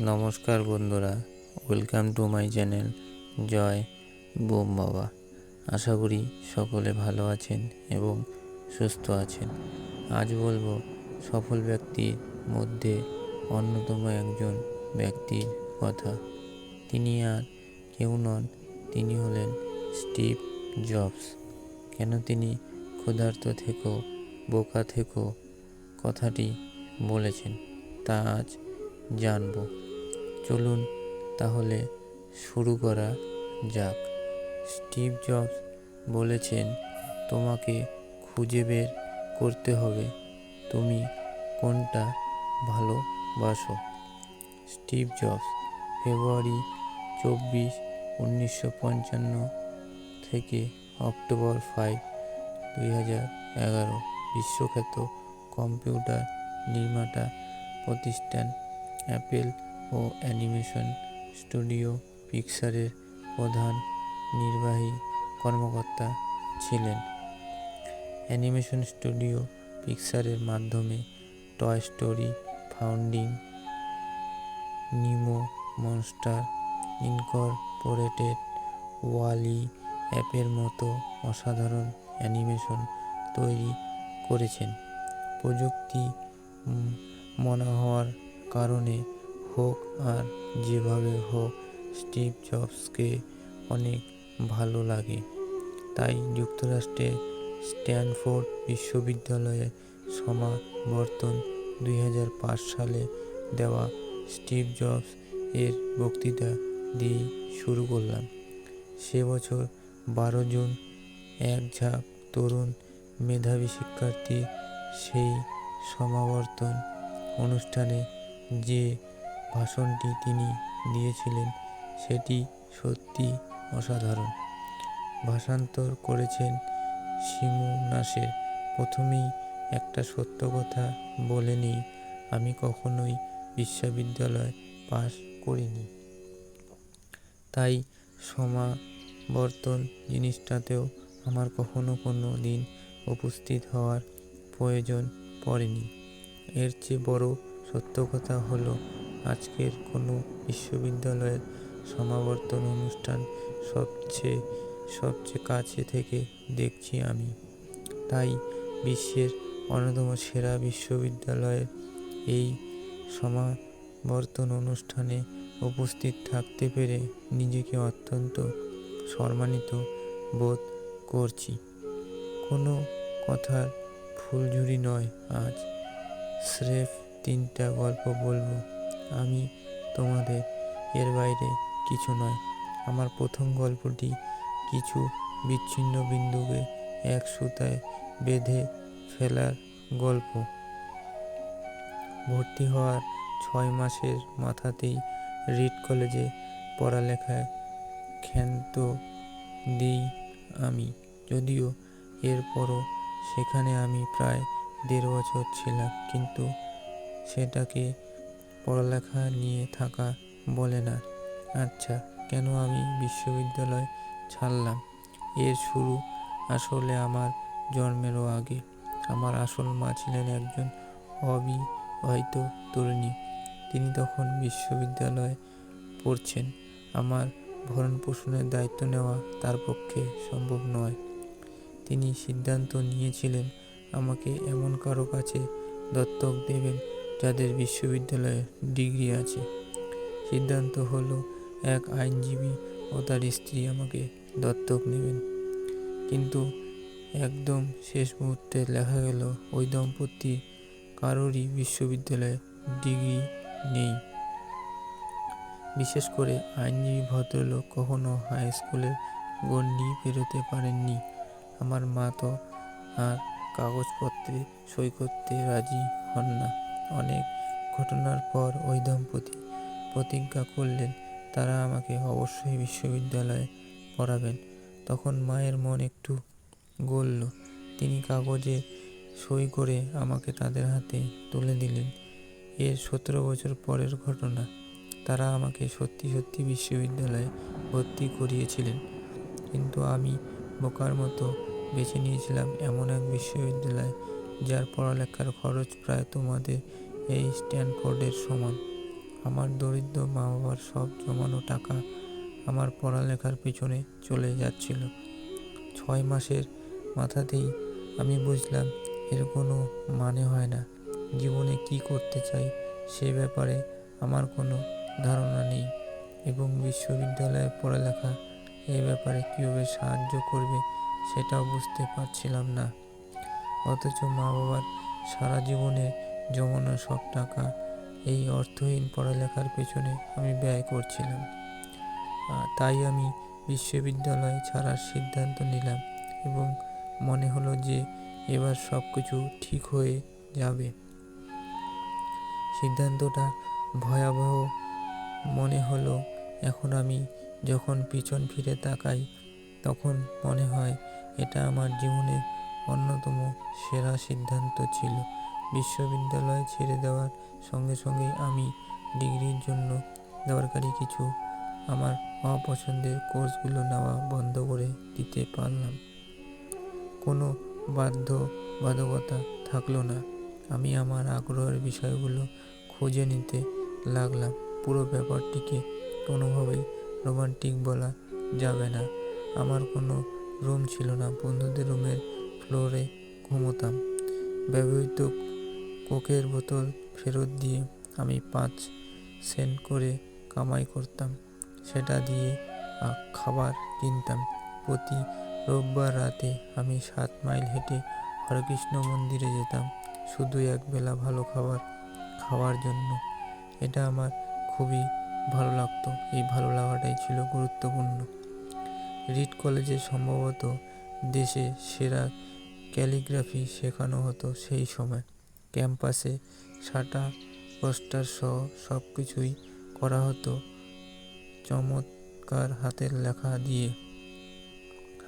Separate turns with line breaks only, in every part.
নমস্কার বন্ধুরা, welcome to my channel Jai Bom Baba. আশা করি সকলে ভালো আছেন এবং সুস্থ আছেন। আজ বলব, সফল ব্যক্তির মধ্যে অন্যতম একজন ব্যক্তির কথা। তিনি আর কেউ নন, তিনি হলেন স্টিভ জবস। কেন তিনি ক্ষুধার্ত থেকেও, বোকা থেকেও কথাটি বলেছেন, তা আজ জানব। চলুন তাহলে শুরু করা যাক। স্টিভ জবস বলেছেন, তোমাকে খুঁজে বের করতে হবে। তুমি কোনটা ভালোবাসো? স্টিভ জবস, ফেব্রুয়ারি চব্বিশ, উনিশশো পঞ্চান্ন থেকে অক্টোবর ফাইভ, দুই হাজার এগারো। বিশ্বখ্যাত কম্পিউটার নির্মাতা প্রতিষ্ঠান অ্যাপেল ও অ্যানিমেশন স্টুডিও পিকসারের প্রধান নির্বাহী কর্মকর্তা ছিলেন। অ্যানিমেশন স্টুডিও পিকসারের মাধ্যমে Toy Story Finding, Nemo Monster Incorporated ওয়ালি অ্যাপের মতো অসাধারণ অ্যানিমেশন তৈরি করেছেন। প্রযুক্তি মনে হওয়ার কারণে হোক আর যেভাবে হোক, স্টিভ জবসকে অনেক ভালো লাগে। তাই যুক্তরাষ্ট্রের স্ট্যানফোর্ড বিশ্ববিদ্যালয়ে সমাবর্তন দুই হাজার পাঁচ সালে দেওয়া স্টিভ জবস এর বক্তৃতা দিয়ে শুরু করলাম। সে বছর বারো জুন এক ঝাঁক তরুণ মেধাবী শিক্ষার্থী সেই সমাবর্তন অনুষ্ঠানে যে ভাষণটি তিনি দিয়েছিলেন, সেটি সত্যি অসাধারণ। ভাষান্তর করেছেন শিমু নাসের। প্রথমেই একটা সত্য কথা বলে নিই আমি কখনোই বিশ্ববিদ্যালয় পাশ করিনি। তাই সমাবর্তন জিনিসটাতেও আমার কখনো কোনো দিন উপস্থিত হওয়ার প্রয়োজন পড়েনি। এর চেয়ে বড় সত্য কথা হলো আজকের কোনো বিশ্ববিদ্যালয়ের সমাবর্তন অনুষ্ঠান সবচেয়ে সবচেয়ে কাছে থেকে দেখছি আমি। তাই বিশ্বের অন্যতম সেরা বিশ্ববিদ্যালয়ের এই সমাবর্তন অনুষ্ঠানে উপস্থিত থাকতে পেরে নিজেকে অত্যন্ত সম্মানিত বোধ করছি। কোনো কথার ফুলঝুরি নয়। আজ স্রেফ তিনটা গল্প বলব। আমি তোমাদের এর বাইরে কিছু নয়। আমার প্রথম গল্পটি কিছু বিচ্ছিন্ন বিন্দুকে এক সুতায় বেঁধে ফেলার গল্প। ভর্তি হওয়ার ছয় মাসের মাথাতেই রিড কলেজে পড়ালেখায় ক্ষান্ত দিই আমি। যদিও এরপরও সেখানে আমি প্রায় দেড় বছর ছিলাম, কিন্তু সেটাকে পড়ালেখা নিয়ে থাকা বলে না। আচ্ছা কেন আমি বিশ্ববিদ্যালয় ছাড়লাম? এর শুরু আসলে আমার জন্মেরও আগে। আমার আসল মা ছিলেন একজন অবিবাহিত তরুণী। তিনি তখন বিশ্ববিদ্যালয়ে পড়ছেন। আমার ভরণ পোষণের দায়িত্ব নেওয়া তার পক্ষে সম্ভব নয়। তিনি সিদ্ধান্ত নিয়েছিলেন, আমাকে এমন কারও কাছে দত্তক দেবেন যাদের বিশ্ববিদ্যালয়ে ডিগ্রি আছে। সিদ্ধান্ত হলো, এক আইনজীবী ও তার স্ত্রী আমাকে দত্তক নেবেন। কিন্তু একদম শেষ মুহূর্তে লেখা গেল, ওই দম্পতি কারোরই বিশ্ববিদ্যালয়ে ডিগ্রি নেই। বিশেষ করে আইনজীবী ভদ্রলোক কখনো হাই স্কুলের গণ্ডি পেরোতে পারেননি। আমার মা তো আর কাগজপত্রে সই করতে রাজি হন না। অনেক ঘটনার পর ওই দম্পতি প্রতিজ্ঞা করলেন, তারা আমাকে অবশ্যই বিশ্ববিদ্যালয়ে পড়াবেন। তখন মায়ের মন একটু গলল। তিনি কাগজে সই করে আমাকে তাদের হাতে তুলে দিলেন। এর সতেরো বছর পরের ঘটনা। তারা আমাকে সত্যি সত্যি বিশ্ববিদ্যালয়ে ভর্তি করিয়েছিলেন। কিন্তু আমি বোকার মতো বেছে নিয়েছিলাম এমন এক বিশ্ববিদ্যালয় যার পড়ালেখার খরচ প্রায় তোমাদের এই স্ট্যানফোর্ডের সমান। আমার দরিদ্র মা বাবার সব জমানো টাকা আমার পড়ালেখার পিছনে চলে যাচ্ছিল। ছয় মাসের মাথাতেই আমি বুঝলাম, এর কোনো মানে হয় না। জীবনে কি করতে চাই সে ব্যাপারে আমার কোনো ধারণা নেই। এবং বিশ্ববিদ্যালয়ে পড়ালেখা এ ব্যাপারে কীভাবে সাহায্য করবে সেটাও বুঝতে পারছিলাম না। অথচ মা বাবার সারা জীবনের জমানো সব টাকা এই অর্থহীন পড়ালেখার পেছনে আমি ব্যয় করছিলাম। তাই আমি বিশ্ববিদ্যালয় ছাড়ার সিদ্ধান্ত নিলাম এবং মনে হলো যে এবার সব কিছু ঠিক হয়ে যাবে। সিদ্ধান্তটা ভয়াবহ মনে হলো। এখন আমি যখন পিছন ফিরে তাকাই, তখন মনে হয় এটা আমার জীবনের অন্যতম সেরা সিদ্ধান্ত ছিল। বিশ্ববিদ্যালয় ছেড়ে দেওয়ার সঙ্গে সঙ্গে আমি ডিগ্রির জন্য দরকারি কিছু আমার অপছন্দের কোর্সগুলো নেওয়া বন্ধ করে দিতে পারলাম। কোনো বাধ্য বাধকতা থাকল না। আমি আমার আগ্রহের বিষয়গুলো খুঁজে নিতে লাগলাম। পুরো ব্যাপারটিকে কোনোভাবেই রোমান্টিক বলা যাবে না। আমার কোনো রুম ছিল না। বন্ধুদের রুমের ফ্লোরে ঘুমোতাম। ব্যবহৃত কোকের বোতল ফেরত দিয়ে আমি পাঁচ সেন্ট করে কামাই করতাম। সেটা দিয়ে খাবার কিনতাম। প্রতি রোববার রাতে আমি সাত মাইল হেঁটে হরকৃষ্ণ মন্দিরে যেতাম। শুধু একবেলা ভালো খাবার খাওয়ার জন্য। এটা আমার খুবই ভালো লাগতো। এই ভালো লাগাটাই ছিল গুরুত্বপূর্ণ। রিড কলেজে সম্ভবত দেশে সেরা ক্যালিগ্রাফি শেখানো হতো সেই সময়। ক্যাম্পাসে সাটা, পোস্টার সহ সব কিছুই করা হতো চমৎকার হাতের লেখা দিয়ে।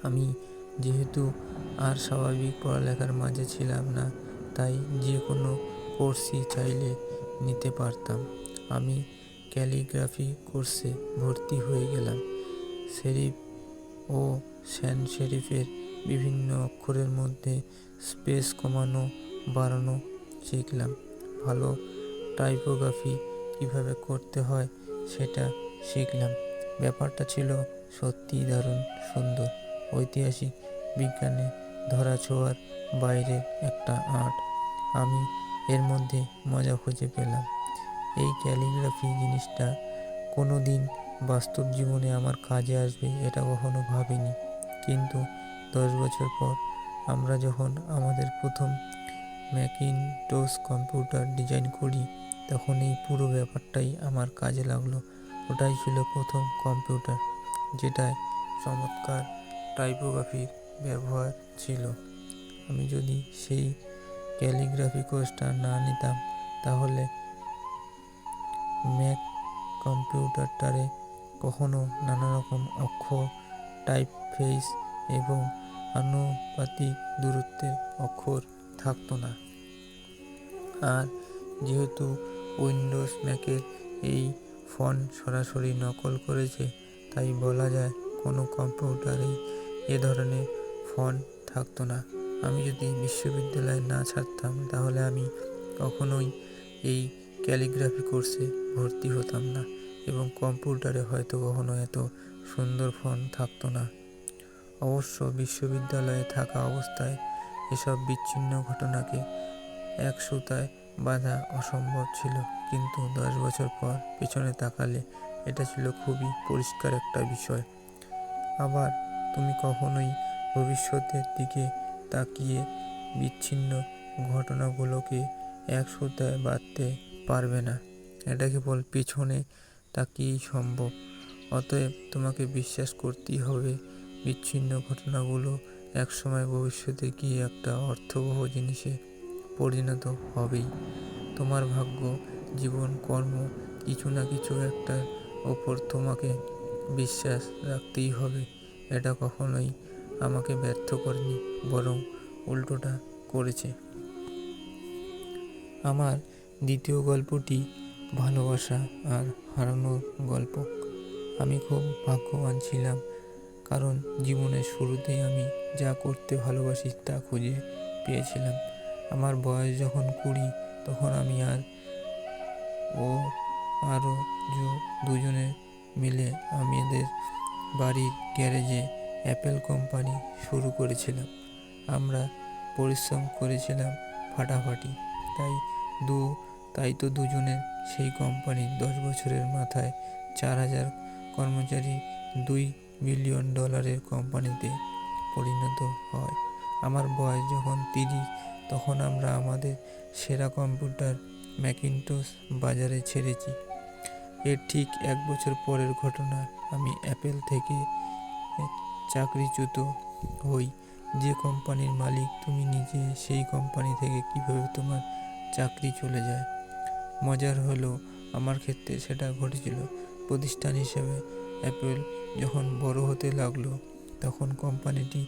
আমি যেহেতু আর স্বাভাবিক পড়ালেখার মাঝে ছিলাম না, তাই যে কোনো কোর্সই চাইলে নিতে পারতাম। আমি ক্যালিগ্রাফি কোর্সে ভর্তি হয়ে গেলাম। শেরিফ ও স্যান শেরিফের বিভিন্ন অক্ষরের মধ্যে স্পেস কমানো, বাড়ানো শিখলাম। ভালো টাইপোগ্রাফি কীভাবে করতে হয় সেটা শিখলাম। ব্যাপারটা ছিল সত্যিই দারুণ সুন্দর। ঐতিহাসিক বিজ্ঞানে ধরা ছোঁয়ার বাইরে একটা আর্ট। আমি এর মধ্যে মজা খুঁজে পেলাম। এই ক্যালিগ্রাফি জিনিসটা কোনো দিন বাস্তব জীবনে আমার কাজে আসবে এটা কখনো ভাবিনি। কিন্তু দশ বছর পর আমরা যখন আমাদের প্রথম ম্যাকিনটোস কম্পিউটার ডিজাইন করি, তখন এই পুরো ব্যাপারটাই আমার কাজে লাগল। ওটাই ছিল প্রথম কম্পিউটার, যেটায় চমৎকার টাইপোগ্রাফির ব্যবহার ছিল। আমি যদি সেই ক্যালিগ্রাফি কোর্সটা না নিতাম, তাহলে ম্যাক কম্পিউটারটারে কখনো নানা রকম অক্ষর টাইপ ফেস এবং আনুপাতিক দূরত্বের অক্ষর থাকতো না। আর যেহেতু উইন্ডোজ ম্যাকের এই ফন্ট সরাসরি নকল করেছে, তাই বলা যায় কোনো কম্পিউটারেই এ ধরনের ফন্ট থাকতো না। আমি যদি বিশ্ববিদ্যালয়ে না ছাড়তাম, তাহলে আমি কখনোই এই ক্যালিগ্রাফি কোর্সে ভর্তি হতাম না এবং কম্পিউটারে হয়তো কখনো এত সুন্দর ফোন থাকতো না। অবশ্য বিশ্ববিদ্যালয়ে থাকা অবস্থায় এসব বিচ্ছিন্ন ঘটনাকে এক সুতায় বাঁধা অসম্ভব ছিল। কিন্তু দশ বছর পর পেছনে তাকালে এটা ছিল খুবই পরিষ্কার একটা বিষয়। আবার তুমি কখনোই ভবিষ্যতের দিকে তাকিয়ে বিচ্ছিন্ন ঘটনাগুলোকে এক সুতায় বাঁধতে পারবে না। এটা কেবল পিছনে তাকিয়েই সম্ভব। অতএব তোমাকে বিশ্বাস করতেই হবে বিচ্ছিন্ন ঘটনাগুলো একসময় ভবিষ্যতে গিয়ে একটা অর্থবহ জিনিসে পরিণত হবেই। তোমার ভাগ্য, জীবন, কর্ম কিছু না কিছু একটার ওপর তোমাকে বিশ্বাস রাখতেই হবে। এটা কখনোই আমাকে ব্যর্থ করেনি, বরং উল্টোটা করেছে। আমার দ্বিতীয় গল্পটি ভালোবাসা আর হারানোর গল্প। আমি খুব ভাগ্যবান ছিলাম। কারণ জীবনের শুরুতেই আমি যা করতে ভালোবাসি তা খুঁজে পেয়েছিলাম। আমার বয়স যখন কুড়ি, তখন আমি আর ও আরও দুজনে মিলে আমাদের বাড়ির গ্যারেজে অ্যাপেল কোম্পানি শুরু করেছিলাম। আমরা পরিশ্রম করেছিলাম ফাটাফাটি। তাই দু, তাই তো দুজনের সেই কোম্পানির দশ বছরের মাথায় চার হাজার কর্মচারী, দুই বিলিয়ন ডলারের কোম্পানিতে পরিণত হয়। আমার বয়স যখন তিরিশ, তখন আমরা আমাদের সেরা কম্পিউটার ম্যাকিনটোস বাজারে ছেড়েছি। এর ঠিক এক বছর পরের ঘটনা, আমি অ্যাপেল থেকে চাকরিচ্যুত হই। যে কোম্পানির মালিক, তুমি নিজে সেই কোম্পানি থেকে কীভাবে তোমার চাকরি চলে যায়? মজার হলো, আমার ক্ষেত্রে সেটা ঘটেছিল। প্রতিষ্ঠান হিসেবে অ্যাপেল যখন বড় হতে লাগল, তখন কোম্পানিটি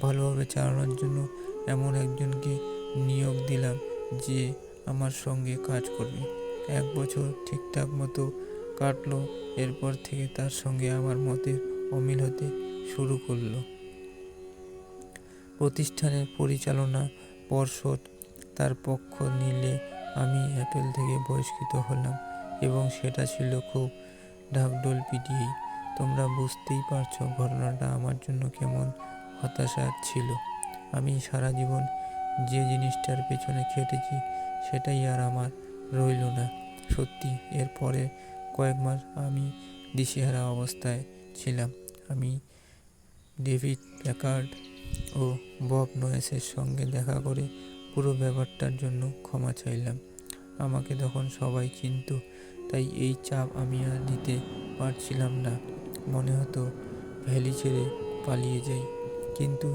ভালোভাবে চালানোর জন্য এমন একজনকে নিয়োগ দিলাম যে আমার সঙ্গে কাজ করবে। এক বছর ঠিকঠাক মতো কাটলো, এরপর থেকে তার সঙ্গে আমার মতের অমিল হতে শুরু করল। প্রতিষ্ঠানের পরিচালনা পর্ষদ তার পক্ষ নিলে আমি অ্যাপেল থেকে বহিষ্কৃত হলাম এবং সেটা ছিল খুব ঢাকঢোল পিটিয়েই তোমরা বুঝতেই পারছ ঘটনাটা আমার জন্য কেমন হতাশার ছিল। আমি সারা জীবন যে জিনিসটার পেছনে খেটেছি সেটাই আর আমার রইল না। সত্যি এরপরে কয়েক মাস আমি দিশেহারা অবস্থায় ছিলাম। আমি ডেভিড প্যাকার্ড ও বব নয়েসের সঙ্গে দেখা করে পুরো ব্যাপারটার জন্য ক্ষমা চাইলাম। আমাকে তখন সবাই চিনত, তাই এই চাপ আমি আর নিতে পারছিলাম না। মনে হতো ভ্যালি ছেড়ে পালিয়ে যাই। কিন্তু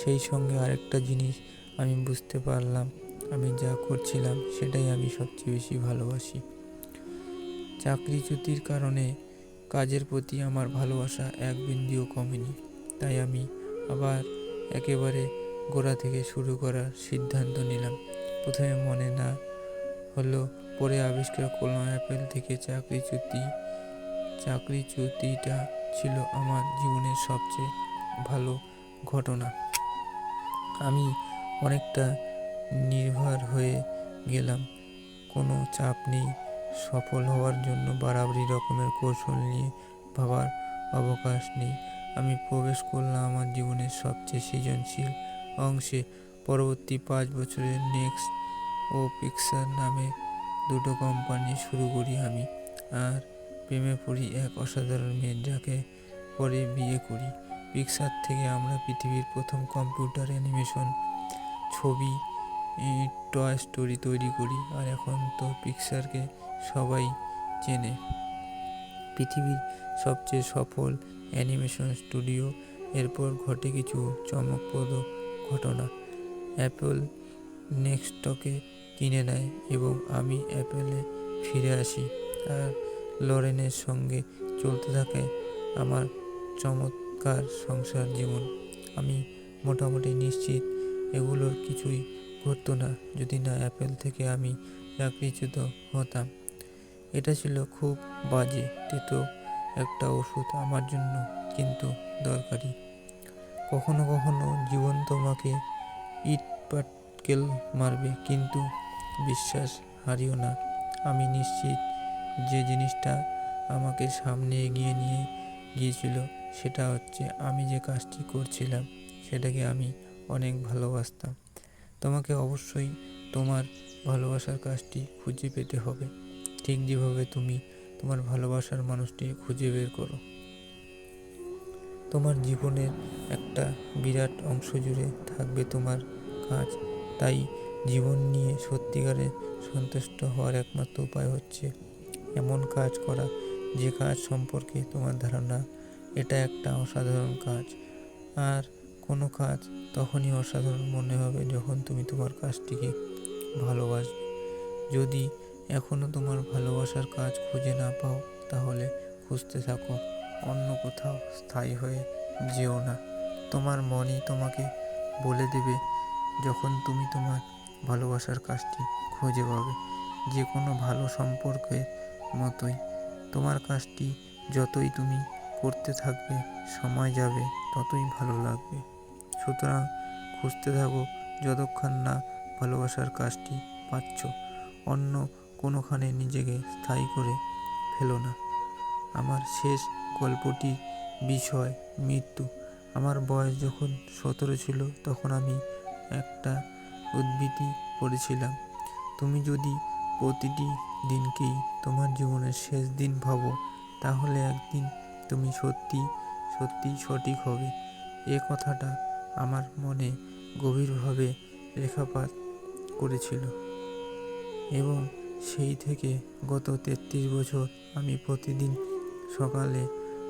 সেই সঙ্গে আরেকটা জিনিস আমি বুঝতে পারলাম, আমি যা করছিলাম সেটাই আমি সবচেয়ে বেশি ভালোবাসি। চাকরিচ্যুতির কারণে কাজের প্রতি আমার ভালোবাসা এক বিন্দুও কমেনি। তাই আমি আবার একেবারে গোড়া থেকে শুরু করার সিদ্ধান্ত নিলাম। প্রথমে মনে না হলো পরে আবিষ্কার করলাম অ্যাপেল থেকে চাকরিচ্যুতি, চাকরিচ্যুতিটা ছিল আমার জীবনের সবচেয়ে ভালো ঘটনা। আমি অনেকটা নির্ভর হয়ে গেলাম। কোনো চাপ নেই। সফল হওয়ার জন্য বাড়াবাড়ি রকমের কৌশল নিয়ে ভাবার অবকাশ নেই। আমি প্রবেশ করলাম আমার জীবনের সবচেয়ে সৃজনশীল অংশে। পরবর্তী পাঁচ বছরের নেক্সট ও পিকচার নামে দুটো কোম্পানি শুরু করি আমি। আর প্রেমে পড়ি এক অসাধারণ মেয়ের যাকে পরে বিয়ে করি। পিকচার থেকে আমরা পৃথিবীর প্রথম কম্পিউটার অ্যানিমেশন ছবি টয় স্টোরি তৈরি করি আর এখন তো পিকচারকে সবাই চেনে। পৃথিবীর সবচেয়ে সফল অ্যানিমেশন স্টুডিও এরপর ঘটে কিছু চমকপ্রদ ঘটনা। অ্যাপল নেক্সটকে কিনে নেয় এবং আমি অ্যাপেলে ফিরে আসি। আর লরেনের সঙ্গে চলতে থাকে আমার চমৎকার সংসার জীবন। আমি মোটামুটি নিশ্চিত এগুলোর কিছুই ঘটতো না, যদি না অ্যাপেল থেকে আমি চাকরিচ্যুত হতাম। এটা ছিল খুব বাজে, তেতো একটা ওষুধ আমার জন্য কিন্তু দরকারি। কখনো কখনো জীবন তোমাকে ইট পাটকেল মারবে, কিন্তু বিশ্বাস হারিও না। আমি নিশ্চিত যে জিনিসটা আমাকে সামনে এগিয়ে নিয়ে গিয়েছিল, সেটা হচ্ছে আমি যে কাজটি করছিলাম, সেটাকে আমি অনেক ভালোবাসতাম। তোমাকে অবশ্যই তোমার ভালোবাসার কাজটি খুঁজে পেতে হবে। ঠিক যেভাবে তুমি তোমার ভালোবাসার মানুষটি খুঁজে বের করো। তোমার জীবনের একটা বিরাট অংশ জুড়ে থাকবে তোমার কাজ। তাই জীবন নিয়ে সত্যিকারের সন্তুষ্ট হওয়ার একমাত্র উপায় হচ্ছে এমন কাজ করা, যে কাজ সম্পর্কে তোমার ধারণা, এটা একটা অসাধারণ কাজ। আর কোনো কাজ তখনই অসাধারণ মনে হবে যখন তুমি তোমার কাজটিকে ভালোবাসবে। যদি এখনও তোমার ভালোবাসার কাজ খুঁজে না পাও, তাহলে খুঁজতে থাকো, অন্য কোথাও স্থায়ী হয়ে যেও না। তোমার মনই তোমাকে বলে দেবে যখন তুমি তোমার ভালোবাসার কাজটি খুঁজে পাবে। যে কোনো ভালো সম্পর্কের মতোই। তোমার কাজটি যতই তুমি করতে থাকবে, সময় যাবে, ততই ভালো লাগবে। সুতরাং খুঁজতে থাকো যতক্ষণ না ভালোবাসার কাজটি পাচ্ছ। অন্য কোনোখানে নিজেকে স্থায়ী করে ফেলো না। আমার শেষ গল্পটির বিষয়, মৃত্যু। আমার বয়স যখন সতেরো ছিল, তখন আমি একটা উদ্বৃত্তি পড়েছিলাম। তুমি যদি প্রতিটি দিনকেই তোমার জীবনের শেষ দিন ভাবো? তাহলে একদিন তুমি সত্যি সত্যি সঠিক হবে। এ কথাটা আমার মনে গভীরভাবে রেখাপাত করেছিল। এবং সেই থেকে গত তেত্রিশ বছর আমি প্রতিদিন সকালে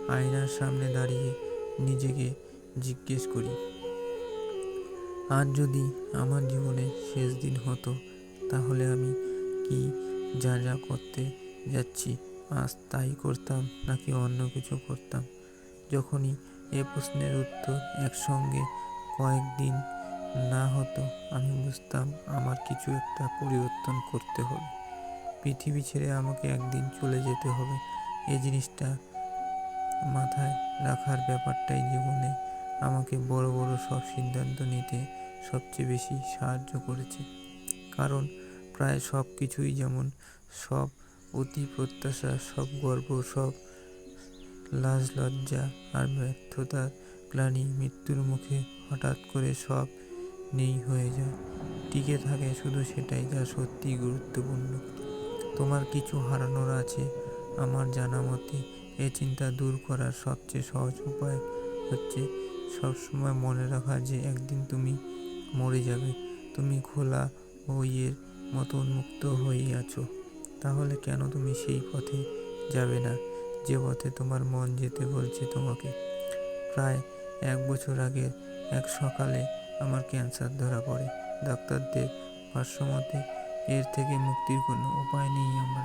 আয়নার সামনে দাঁড়িয়ে নিজেকে জিজ্ঞেস করি। আর যদি আমার জীবনে শেষ দিন হতো, তাহলে আমি কি যা যা করতে যাচ্ছি, আজ তাই করতাম নাকি অন্য কিছু করতাম? যখনই এ প্রশ্নের উত্তর একসঙ্গে কয়েকদিন না হতো, আমি বুঝতাম আমার কিছু একটা পরিবর্তন করতে হবে। পৃথিবী ছেড়ে আমাকে একদিন চলে যেতে হবে। এই জিনিসটা মাথায় রাখার ব্যাপারটাই জীবনে আমাকে বড় বড় সব সিদ্ধান্ত নিতে সবচেয়ে বেশি সাহায্য করেছে। কারণ প্রায় সব কিছুই যেমন সব অতি প্রত্যাশা, সব গর্ব, সব লাজ, লজ্জা আর ব্যর্থতার গ্লানি মৃত্যুর মুখে হঠাৎ করে সব নেই হয়ে যায়। টিকে থাকে শুধু সেটাই যা সত্যি গুরুত্বপূর্ণ। তোমার কিছু হারানোর আছে আমার জানা মতে। এ চিন্তা দূর করার সবচেয়ে সহজ উপায় হচ্ছে সবসময় মনে রাখা যে একদিন তুমি মরে যাবে। তুমি খোলা বইয়ের মতো উন্মুক্ত হয়েই আছো তাহলে কেন তুমি সেই পথে যাবে না? যে পথে তোমার মন যেতে বলছে তোমাকে। প্রায় এক বছর আগে এক সকালে আমার ক্যান্সার ধরা পড়ে। ডাক্তারদের ভাষ্যমতে এর থেকে মুক্তির কোনো উপায় নেই আমার।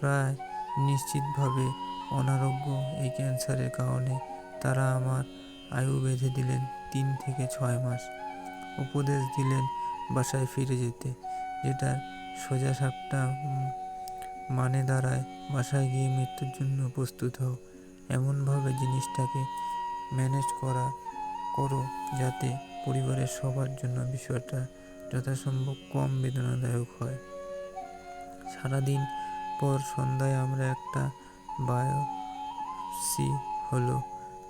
প্রায় নিশ্চিতভাবে অনারোগ্য এই ক্যান্সারের কারণে তারা আমার আয়ু বেঁধে দিলেন তিন থেকে ছয় মাস। উপদেশ দিলেন বাসায় ফিরে যেতে। যেটা সোজা সাপটা মানে দাঁড়ায় বাসায় গিয়ে মৃত্যুর জন্য প্রস্তুত হও। এমনভাবে জিনিসটাকে ম্যানেজ করা, করো যাতে পরিবারের সবার জন্য বিষয়টা যথাসম্ভব কম বেদনাদায়ক হয়। সারাদিন পর সন্ধ্যায় আমরা একটা বায়োপসি হলো।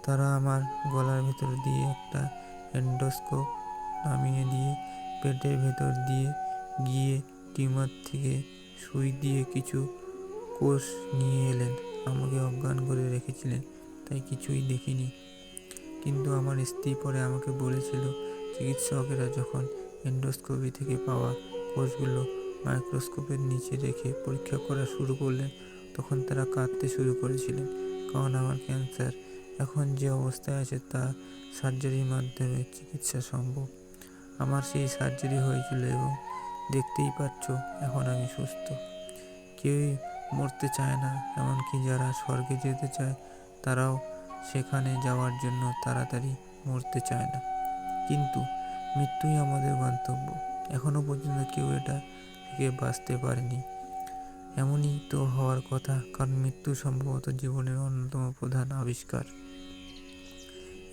তারা আমার গলার ভেতর দিয়ে একটা এন্ডোস্কোপ নামিয়ে দিয়ে পেটের ভেতর দিয়ে গিয়ে টিমার থেকে সুই দিয়ে কিছু কোষ নিয়ে এলেন। আমাকে অজ্ঞান করে রেখেছিলেন, তাই কিছুই দেখিনি। কিন্তু আমার স্ত্রী পরে আমাকে বলেছিল, চিকিৎসকেরা যখন এন্ডোস্কোপি থেকে পাওয়া কোষগুলো মাইক্রোস্কোপের নিচে রেখে পরীক্ষা করা শুরু করলেন, তখন তারা কাঁদতে শুরু করেছিলেন, কারণ আমার ক্যান্সার। এখন যে অবস্থায় আছে তা সার্জারির মাধ্যমে চিকিৎসা সম্ভব। আমার সেই সার্জারি হয়েছিল এবং দেখতেই পাচ্ছ, এখন আমি সুস্থ। কেউই মরতে চায় না, এমনকি যারা স্বর্গে যেতে চায়, তারাও সেখানে যাওয়ার জন্য তাড়াতাড়ি মরতে চায় না। কিন্তু মৃত্যুই আমাদের গন্তব্য। এখনও পর্যন্ত কেউ এটা থেকে বাঁচতে পারেনি। এমনই তো হওয়ার কথা, কারণ মৃত্যু সম্ভবত জীবনের অন্যতম প্রধান আবিষ্কার।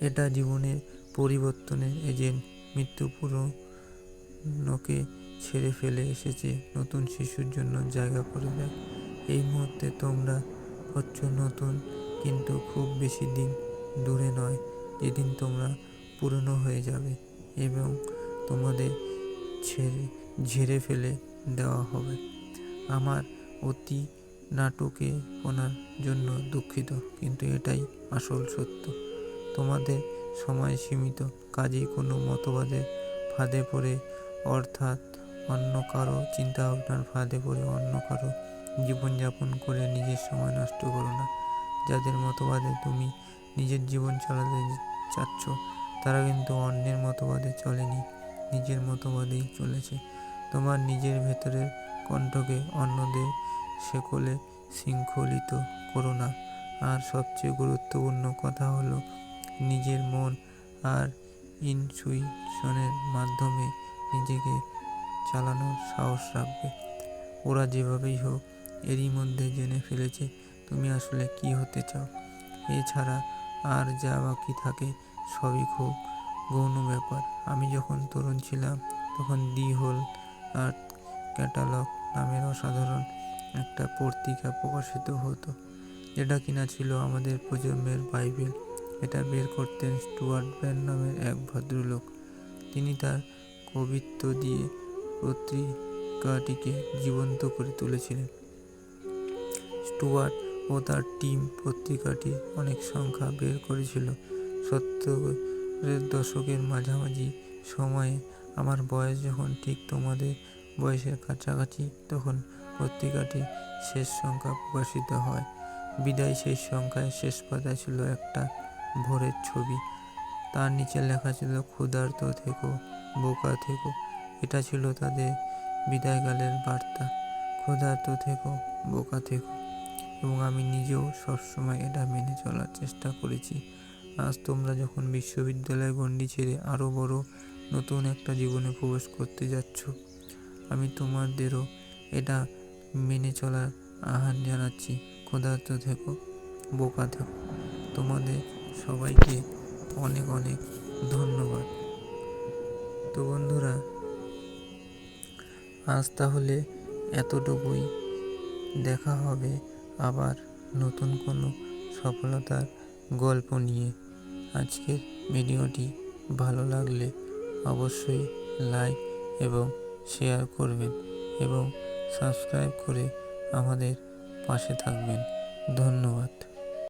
এটা জীবনের পরিবর্তনের এজেন্ট মৃত্যু পুরনোকে ছেড়ে ফেলে এসেছে। নতুন শিশুর জন্য জায়গা করে দেয় এই মুহূর্তে তোমরা হচ্ছ নতুন, কিন্তু খুব বেশি দিন দূরে নয়, যেদিন তোমরা পুরনো হয়ে যাবে এবং তোমাদের ছেড়ে, ঝেড়ে ফেলে দেওয়া হবে। আমার অতি নাটকে ওনার জন্য দুঃখিত, কিন্তু এটাই আসল সত্য। তোমাদের সময় সীমিত, কাজেই কোনো মতবাদের ফাঁদে পড়ে, অর্থাৎ অন্য কারও চিন্তাভাবনার ফাঁদে পড়ে অন্য কারও জীবনযাপন করে নিজের সময় নষ্ট করো না। যাদের মতবাদে তুমি নিজের জীবন চালাতে চাচ্ছ, তারা কিন্তু অন্যের মতবাদে চলেনি, নিজের মতবাদেই চলেছে। তোমার নিজের ভেতরের কণ্ঠকে অন্যদের শেকলে শৃঙ্খলিত করো না। আর সবচেয়ে গুরুত্বপূর্ণ কথা হলো, নিজের মন আর ইনসুইশনের মাধ্যমে নিজেকে চালানোর সাহস রাখবে। ওরা যেভাবেই হোক, এরই মধ্যে জেনে ফেলেছে তুমি আসলে কি হতে চাও। এছাড়া আর যা বাকি থাকে সবই খুব গৌণ ব্যাপার। আমি যখন তরুণ ছিলাম, তখন দি হোল আর্ট ক্যাটালগ নামের অসাধারণ একটা পত্রিকা প্রকাশিত হতো, যেটা কিনা ছিল আমাদের প্রজন্মের বাইবেল। এটা বের করতেন স্টুয়ার্ট ব্র্যান্ড নামের এক ভদ্রলোক। তিনি তার কবিত্ব দিয়ে পত্রিকাটিকে জীবন্ত করে তুলেছিলেন। স্টুয়ার্ট ও তার টিম পত্রিকাটি অনেক সংখ্যা বের করেছিল। সত্তরের দশকের মাঝামাঝি সময়ে আমার বয়স যখন ঠিক তোমাদের বয়সের কাছাকাছি, তখন পত্রিকাটি শেষ সংখ্যা প্রকাশিত হয়। বিদায় শেষ সংখ্যায় শেষ পাতায় ছিল একটা ভোরের ছবি। তার নিচে লেখা ছিল, ক্ষুধার্ত থেকো, বোকা থেকো। এটা ছিল তাদের বিদায়কালের বার্তা। ক্ষুধার্ত থেকো, বোকা থেকো। এবং আমি নিজেও সবসময় এটা মেনে চলার চেষ্টা করেছি। আজ তোমরা যখন বিশ্ববিদ্যালয়ের গণ্ডি ছেড়ে আরও বড় নতুন একটা জীবনে প্রবেশ করতে যাচ্ছ, আমি তোমাদেরও এটা মেনে চলার আহ্বান জানাচ্ছি। ক্ষুধার্ত থেকো, বোকা থেকো। তোমাদের সবাইকে অনেক অনেক ধন্যবাদ। তো বন্ধুরা আজ তাহলে এতটুকুই। দেখা হবে আবার নতুন কোনো সফলতার গল্প নিয়ে। আজকের ভিডিওটি ভালো লাগলে অবশ্যই লাইক এবং শেয়ার করবেন এবং সাবস্ক্রাইব করে আমাদের পাশে থাকবেন। ধন্যবাদ।